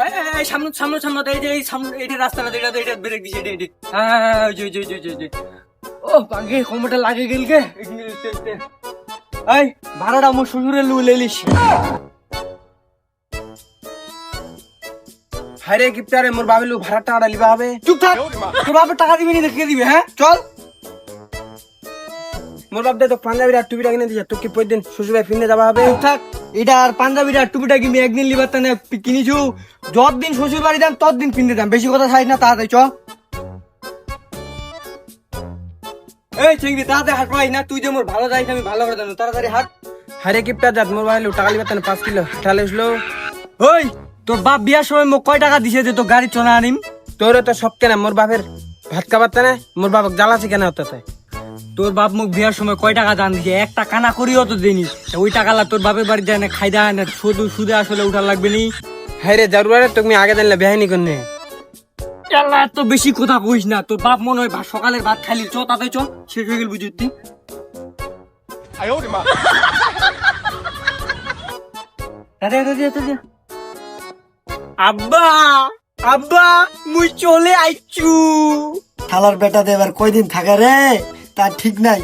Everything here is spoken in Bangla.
এই, সামনে সামনে সামনে এই যে এই সামনে এইটা রাস্তা না এটা এটা ব্রেক দিছে এটা এটা। হ্যাঁ ওই যে ওই যে, যে। ও পাগে কোমরটা লাগে গেল কে এই ভাড়াটা আমার শ্বশুরের লু লেলিস হাইরে কিপটারে মোর ভাবিলু ভাড়া টাকা লিবা হবে? চুপ থাক। তোর বাপের টাকা দিবি নি দেখে দিবে হ্যাঁ? চল। মোর বাপ তো পাঞ্জাবির আর টুপিটা কিনে দিছে। তোকে পই দিন শ্বশুর ভাই ফিরনে যাবা হবে। থাক এটা আর পাঞ্জাবিটা আর টুপিটা কিনবি একদিন লিবার তানে কিনিছু। যত দিন শ্বশুর বাড়ি যান তত দিন। কিনতে দাম বেশি কথা ছাড়ি না তাড়াতাড়ি চ। এই চিংড়ি তাড়াতাড়ি হাট পাই না তুই যে মোর ভালো যাইস আমি ভালো করে জানো তাড়াতাড়ি হাট। হাইরে কিপটা যাত মোর ভাবিলু টাকা লিবা তানে পাঁচ কিলো। ঠালে আসলো ওই তোর বাপ বিয়ার সময় মোক কয় টাকা দিছে যে তোর গাড়ি চলা আনিম? তোর তো সব কেনা মোর বাপের ভাত খাবার তানে মোর বাপ জ্বালাছে কেন হতে তোর বাপ মোক বিয়ার সময় কয় টাকা দান দিছে একটা কানা করিও তো দেনি ওই টাকা লা তোর বাপের বাড়ি যায় না খাই দেয় না, শুধু সুদে আসলে উঠার লাগবে নি। হাইরে জরুরে তুমি আগে জানলে বেহাইনি করনে আল্লাহ বেশি কথা কইস না। তোর বাপ মনে হয় সকালের ভাত খাইলি। চ তাতে চ, শেষ হয়ে গেল আব্বা আব্বা, মুই চলে আইছু থালার বেটা দে, এবার কয়দিন থাকে রে? তার ঠিক নাই।